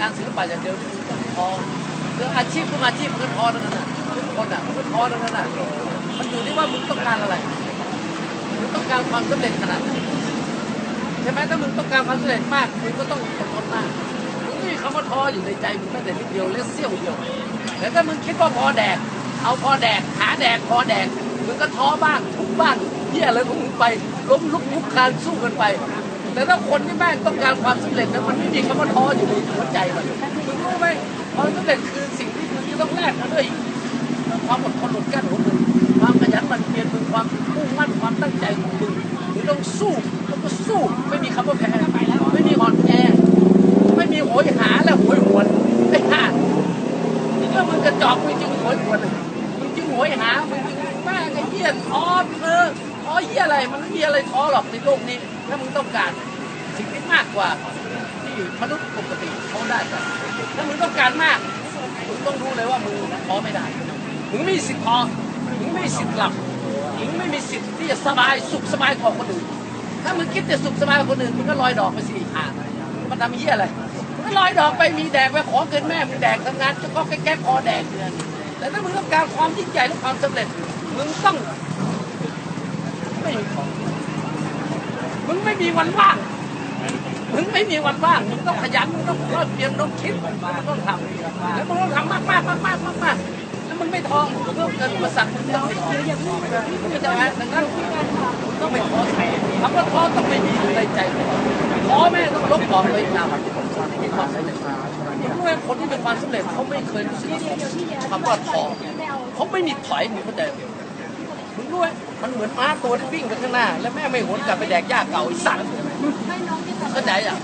งานศิลปะอย่างเดียวที่มึงต้องท้อเรื่องอาชีพทุกอาชีพมันก็ท้อทั้งนั้นนะทุกคนอะมันก็ท้อทั้งนั้นนะมันอยู่ที่ว่ามึงต้องการอะไรมึงต้องการความสำเร็จขนาดไหนใช่ไหมถ้ามึงต้องการความสำเร็จมากมึงก็ต้องอดทนมากมึงไม่มีคำว่าท้ออยู่ในใจมึงแม้แต่นิดเดียวและเสี้ยวเดียวแต่ถ้ามึงคิดว่าพอแดก เอาพอแดกหาแดกพอแดกมึงก็ท้อบ้างทุกบ้างเหี้ยอะไรของมึงไปล้มลุกคลุกคานสู้กันไป แต่ถ้าคนที่แม่งต้องการความสำเร็จนะมันไม่มีคำว่าท้ออยู่ในหัวใจมันมึงรู้ไหมความสำเร็จคือสิ่งที่มึงจะต้องแลกมาด้วยความอดทนอดกั้นของมึงความขยันหมั่นเพียรมึงความมุ่งมั่นความตั้งใจของมึงมึงต้องสู้แล้วก็สู้ไม่มีคำว่าแพ้ไม่มีอ่อนแอไม่มีโหยหาและโหยหวนไอ้ห่านี่ก็มึงกระจอกมึงจึงโหยหวนมึงจึงโหยหามึงจึงแม่งไอ้เหี้ยท้อเธอ ท้อเหี้ยอะไรมันไม่มีอะไรท้อหรอกในโลกนี้ ถ้ามึงต้องการสิ่งที่มากกว่าที่มนุษย์ปกติเขาได้กันถ้ามึงต้องการมากมึงต้องรู้เลยว่ามึงท้อไม่ได้มึงไม่มีสิทธิ์ท้อมึงไม่มีสิทธิ์หลับมึงไม่มีสิทธิ์ที่จะสบายสุขสบายกว่าคนอื่นถ้ามึงคิดจะสุขสบายกว่าคนอื่นมึงก็ลอยดอกไปสิห่างมันทำเหี้ยอะไรมึงก็ลอยดอกไปมีแดกไปขอเกินแม่มึงแดกทำงานจะก็แก้ๆพอแดกเดือนแต่ถ้ามึงต้องการความยิ่งใหญ่และความสำเร็จมึงต้อง ไม่มีของมึงไม่มีวันว่าง มึงไม่มีวันว่าง มึงต้องขยัน มึงต้องรอบเพียรต้องคิดมึงต้องทำแล้วมึงต้องทำมากมากมากมากมากแล้วมึงไม่ท้อมึงเพิ่มเกินอุปสรรคมึงต้องไม่ท้อเข้าใจไหมดังนั้นต้องไม่ท้อคำว่าท้อต้องไม่มีในใจท้อแม่ต้องลบออกไปนามมีความสำเร็จรู้ไหมคนที่เป็นความสำเร็จเขาไม่เคยรู้สึกคำว่าท้อเขาไม่มีถอยมึงเข้าใจไหม มึงรู้ไหม มันเหมือนม้าตัวที่วิ่งไปข้างหน้า แล้วแม่ไม่หวนกลับไปแดกหญ้าเก่าไอีสัตว์เข้าใจอะ